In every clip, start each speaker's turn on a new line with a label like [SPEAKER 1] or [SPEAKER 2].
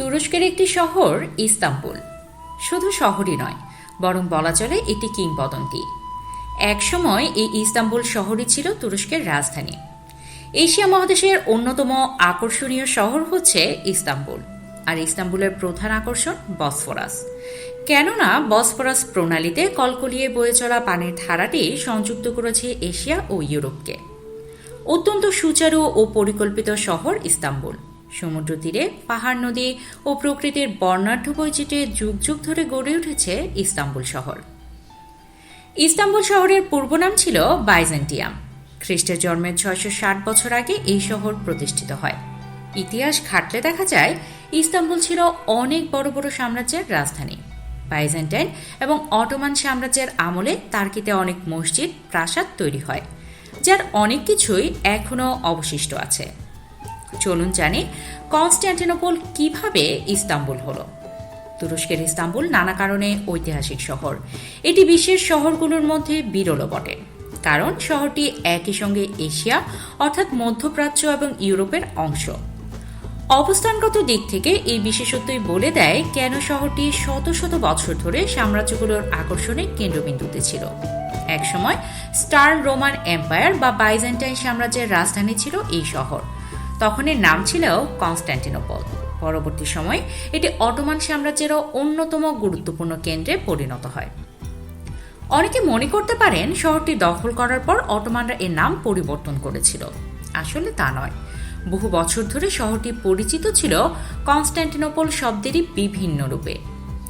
[SPEAKER 1] তুরস্কের একটি শহর ইস্তাম্বুল। শুধু শহরই নয়, বরং বলা চলে এটি কিংবদন্তি। একসময় এই ইস্তাম্বুল শহরই ছিল তুরস্কের রাজধানী। এশিয়া মহাদেশের অন্যতম আকর্ষণীয় শহর হচ্ছে ইস্তাম্বুল, আর ইস্তাম্বুলের প্রধান আকর্ষণ বসফরাস। কেননা বসফরাস প্রণালীতে কলকলিয়ে বয়ে চলা পানির ধারাটি সংযুক্ত করেছে এশিয়া ও ইউরোপকে। অত্যন্ত সুচারু ও পরিকল্পিত শহর ইস্তাম্বুল। সমুদ্র তীরে, পাহাড় নদী ও প্রকৃতির বর্ণাঢ্য বৈচিত্র্যে যুগ যুগ ধরে গড়ে উঠেছে ইস্তাম্বুল শহর। ইস্তাম্বুল শহরের পূর্ব নাম ছিল বাইজেন্টিয়াম। খ্রিস্টের জন্মের ছয়শো ষাট বছর আগে এই শহর প্রতিষ্ঠিত হয়। ইতিহাস ঘাটলে দেখা যায়, ইস্তাম্বুল ছিল অনেক বড় বড় সাম্রাজ্যের রাজধানী। বাইজেন্টাইন এবং অটোমান সাম্রাজ্যের আমলে তার্কিতে অনেক মসজিদ, প্রাসাদ তৈরি হয়, যার অনেক কিছুই এখনও অবশিষ্ট আছে। চলুন জানি কনস্ট্যান্টিনোপল কীভাবে ইস্তাম্বুল হলো। তুরস্কের ইস্তাম্বুল নানা কারণে ঐতিহাসিক শহর। এটি বিশ্বের শহরগুলোর মধ্যে বিরল বটে। কারণ শহরটি একই সঙ্গে এশিয়া, অর্থাৎ মধ্যপ্রাচ্য এবং ইউরোপের অংশ। অবস্থানগত দিক থেকে এই বিশেষত্বই বলে দেয় কেন শহরটি শত শত বছর ধরে সাম্রাজ্যগুলোর আকর্ষণের কেন্দ্রবিন্দুতে ছিল। একসময় স্টার্ন রোমান এম্পায়ার বা বাইজেন্টাইন সাম্রাজ্যের রাজধানী ছিল এই শহর। তখন এর নাম ছিল কনস্ট্যান্টিনোপল পরবর্তী সময়ে এটি অটোমান সাম্রাজ্যেরও অন্যতম গুরুত্বপূর্ণ কেন্দ্রে পরিণত হয়। অনেকে মনে করতে পারেন শহরটি দখল করার পর অটোমানরা এর নাম পরিবর্তন করেছিল। আসলে তা নয়। বহু বছর ধরে শহরটি পরিচিত ছিল কনস্ট্যান্টিনোপল শব্দেরই বিভিন্ন রূপে।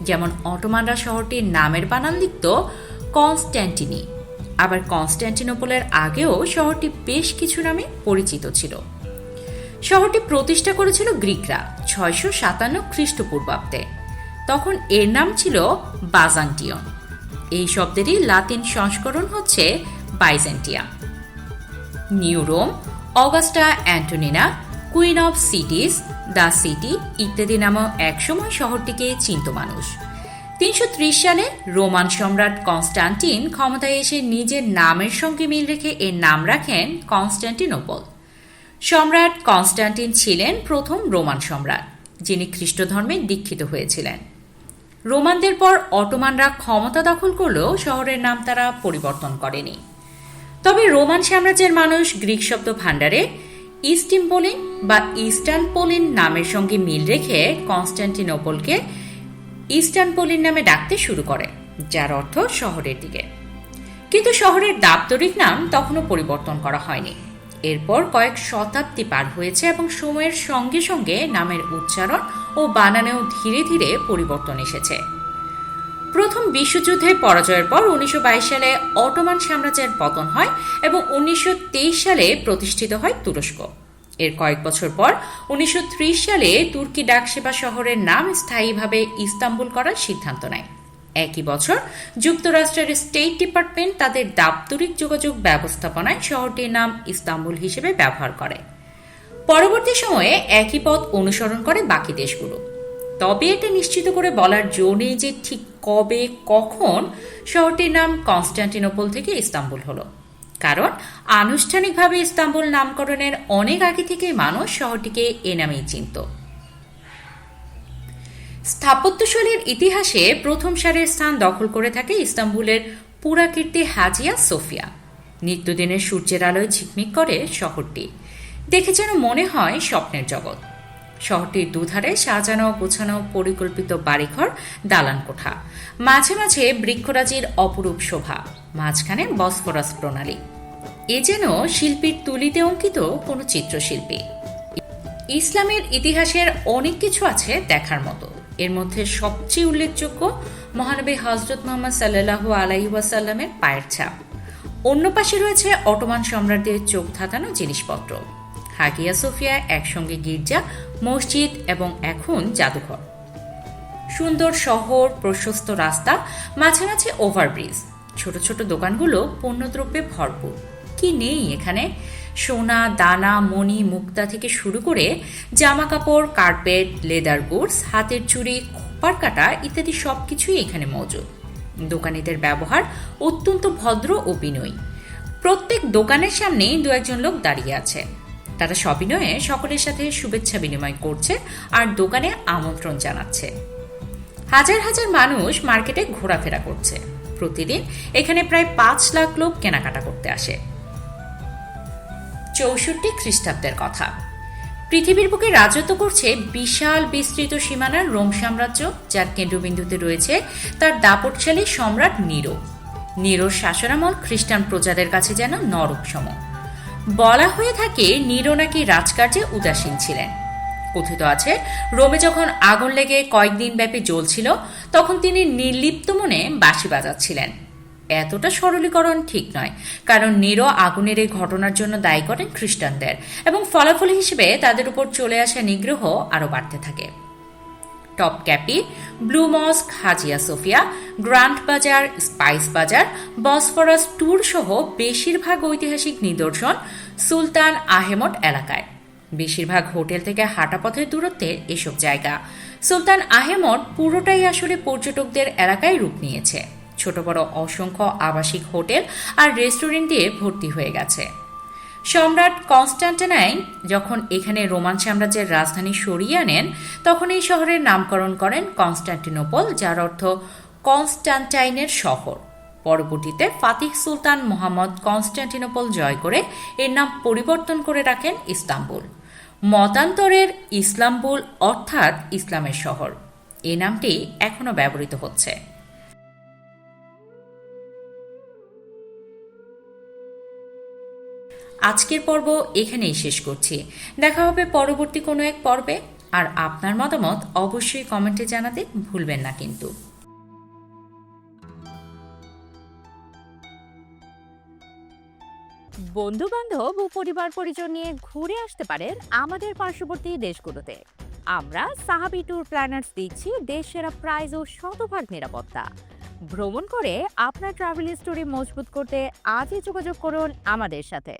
[SPEAKER 1] যেমন অটোমানরা শহরটির নামের বানান লিখত কনস্ট্যান্টিনি। আবার কনস্ট্যান্টিনোপলের আগেও শহরটি বেশ কিছু নামে পরিচিত ছিল। শহরটি প্রতিষ্ঠা করেছিল গ্রিকরা ছয়শো সাতান্ন খ্রিস্টপূর্বাব্দে। তখন এর নাম ছিল বাজান্টিয়ন। এই শব্দেরই লাতিন সংস্করণ হচ্ছে Byzantia. New Rome, Augusta Antonina, queen of cities, the city ইত্যাদি নামেও একসময় শহরটিকে চিনত মানুষ। তিনশো ত্রিশ সালে রোমান সম্রাট কনস্টান্টিন ক্ষমতায় এসে নিজের নামের সঙ্গে মিল রেখে এর নাম রাখেন কনস্ট্যান্টিনোপল সম্রাট কনস্ট্যান্টিন ছিলেন প্রথম রোমান সম্রাট, যিনি খ্রিস্ট ধর্মে দীক্ষিত হয়েছিলেন। রোমানদের পর অটোমানরা ক্ষমতা দখল করলেও শহরের নাম তারা পরিবর্তন করেনি। তবে রোমান সাম্রাজ্যের মানুষ গ্রিক শব্দ ভাণ্ডারে ইস্টিম্পোলিন বা ইস্টানপোলিন নামের সঙ্গে মিল রেখে কনস্ট্যান্টিনোপলকে ইস্টানপোলিন নামে ডাকতে শুরু করে, যার অর্থ শহরের দিকে। কিন্তু শহরের দাপ্তরিক নাম তখনও পরিবর্তন করা হয়নি। এরপর কয়েক শতাব্দী পার হয়েছে এবং সময়ের সঙ্গে সঙ্গে নামের উচ্চারণ ও বানানেও ধীরে ধীরে পরিবর্তন এসেছে। প্রথম বিশ্বযুদ্ধে পরাজয়ের পর উনিশশো বাইশ সালে অটোমান সাম্রাজ্যের পতন হয় এবং উনিশশো তেইশ সালে প্রতিষ্ঠিত হয় তুরস্ক। এর কয়েক বছর পর উনিশশো ত্রিশ সালে তুর্কি ডাকসেবা শহরের নাম স্থায়ীভাবে ইস্তাম্বুল করার সিদ্ধান্ত নেয়। একই বছর যুক্তরাষ্ট্রের স্টেট ডিপার্টমেন্ট তাদের দাপ্তরিক যোগাযোগ ব্যবস্থাপনায় শহরটির নাম ইস্তাম্বুল হিসেবে ব্যবহার করে। পরবর্তী সময়ে একই পথ অনুসরণ করে বাকি দেশগুলো। তবে এটা নিশ্চিত করে বলার জো যে ঠিক কবে, কখন শহরটির নাম কনস্ট্যান্টিনোপল থেকে ইস্তাম্বুল হলো। কারণ আনুষ্ঠানিকভাবে ইস্তাম্বুল নামকরণের অনেক আগে থেকেই মানুষ শহরটিকে এ নামেই চিনত। স্থাপত্যশৈলীর ইতিহাসে প্রথম সারের স্থান দখল করে থাকে ইস্তাম্বুলের পুরাকীর্তি হাজিয়া সোফিয়া। নিত্যদিনের সূর্যের আলোয় ঝিকমিক করে শহরটি। দেখে যেন মনে হয় স্বপ্নের জগৎ। শহরটির দুধারে সাজানো গোছানো পরিকল্পিত বাড়িঘর দালান কোঠা মাঝে মাঝে বৃক্ষরাজির অপরূপ শোভা, মাঝখানে বসফরাস প্রণালী। এ যেন শিল্পীর তুলিতে অঙ্কিত কোনো চিত্রশিল্পী। ইসলামের ইতিহাসের অনেক কিছু আছে দেখার মতো। এর মধ্যে সবচেয়ে উল্লেখযোগ্য মহানবী হজরত মোহাম্মদ সাল্লাহু আলাইহি ওয়াসাল্লামের পায়ের ছাপ। অন্য পাশে রয়েছে অটোমান সম্রাটদের চোখ ধাঁধানো জিনিসপত্র। হাগিয়া সোফিয়া একসঙ্গে গির্জা, মসজিদ এবং এখন জাদুঘর। সুন্দর শহর, প্রশস্ত রাস্তা, মাঝে মাঝে ওভারব্রিজ। ছোট ছোট দোকানগুলো পণ্যদ্রব্যে ভরপুর। কি নেই এখানে? সোনা, দানা, মণি, মুক্তা থেকে শুরু করে জামা কাপড় কার্পেট, লেদার গুডস, হাতের চুড়ি, খোপার কাটা ইত্যাদি সব কিছুই এখানে মজুদ। দোকানিদের ব্যবহার অত্যন্ত ভদ্র ও বিনয়ী। প্রত্যেক দোকানের সামনেই দু একজন লোক দাঁড়িয়ে আছে। তারা সবিনয়ে সকলের সাথে শুভেচ্ছা বিনিময় করছে আর দোকানে আমন্ত্রণ জানাচ্ছে। হাজার হাজার মানুষ মার্কেটে ঘোরাফেরা করছে। প্রতিদিন এখানে প্রায় পাঁচ লাখ লোক কেনাকাটা করতে আসে। চৌষট্টি খ্রিস্টাব্দের কথা। পৃথিবীর বুকে রাজত্ব করছে বিশাল বিস্তৃত সীমানার রোম সাম্রাজ্য, যার কেন্দ্রবিন্দুতে রয়েছে তার দাপটশালী সম্রাট নিরো। নিরোর শাসনামল খ্রিস্টান প্রজাদের কাছে যেন নরক সম বলা হয়ে থাকে নিরো নাকি রাজকার্যে উদাসীন ছিলেন। কথিত আছে, রোমে যখন আগুন লেগে কয়েকদিন ব্যাপী জ্বলছিল, তখন তিনি নির্লিপ্ত মনে বাঁশি বাজাচ্ছিলেন। এতটা সরলীকরণ ঠিক নয়, কারণ নিরো আগুনের এই ঘটনার জন্য দায়ী করেন খ্রিস্টানদের এবং ফলাফল হিসেবে তাদের উপর চলে আসা নিগ্রহ আরও বাড়তে থাকে। Top ক্যাপি, blue mosque, Hagia Sophia, grand bazaar, spice bazaar, Bosphorus tour সহ বেশিরভাগ ঐতিহাসিক নিদর্শন সুলতান আহেমট এলাকায়। বেশিরভাগ হোটেল থেকে হাঁটা পথের দূরত্বে এসব জায়গা। সুলতান আহেমট পুরোটাই আসলে পর্যটকদের এলাকায় রূপ নিয়েছে। ছোট বড় অসংখ্য আবাসিক হোটেল আর রেস্টুরেন্ট দিয়ে ভর্তি হয়ে গেছে। সম্রাট কনস্ট্যান্টেনাইন যখন এখানে রোমান সাম্রাজ্যের রাজধানী সরিয়ে আনেন, তখন এই শহরের নামকরণ করেন কনস্ট্যান্টিনোপল যার অর্থ কনস্ট্যান্টাইনের শহর। পরবর্তীতে ফাতিহ সুলতান মোহাম্মদ কনস্ট্যান্টিনোপল জয় করে এর নাম পরিবর্তন করে রাখেন ইস্তাম্বুল। মতান্তরের ইসলামবুল অর্থাৎ ইসলামের শহর। এই নামটি এখনও ব্যবহৃত হচ্ছে। আজকের পর্ব এখানেই শেষ করছি। দেখা হবে পরবর্তী কোনো এক পর্বে। আর আপনার মতামত অবশ্যই কমেন্টে জানাতে ভুলবেন না কিন্তু।
[SPEAKER 2] বন্ধু বান্ধব ও পরিবার পরিজন নিয়ে ঘুরে আসতে পারেন আমাদের পার্শ্ববর্তী দেশগুলোতে। আমরা সাহাবি ট্যুর প্ল্যানার্স দিচ্ছি দেশ সেরা প্রাইজ ও শতভাগ নিরাপত্তা। ভ্রমণ করে আপনার ট্রাভেল স্টোরি মজবুত করতে আজই যোগাযোগ করুন আমাদের সাথে।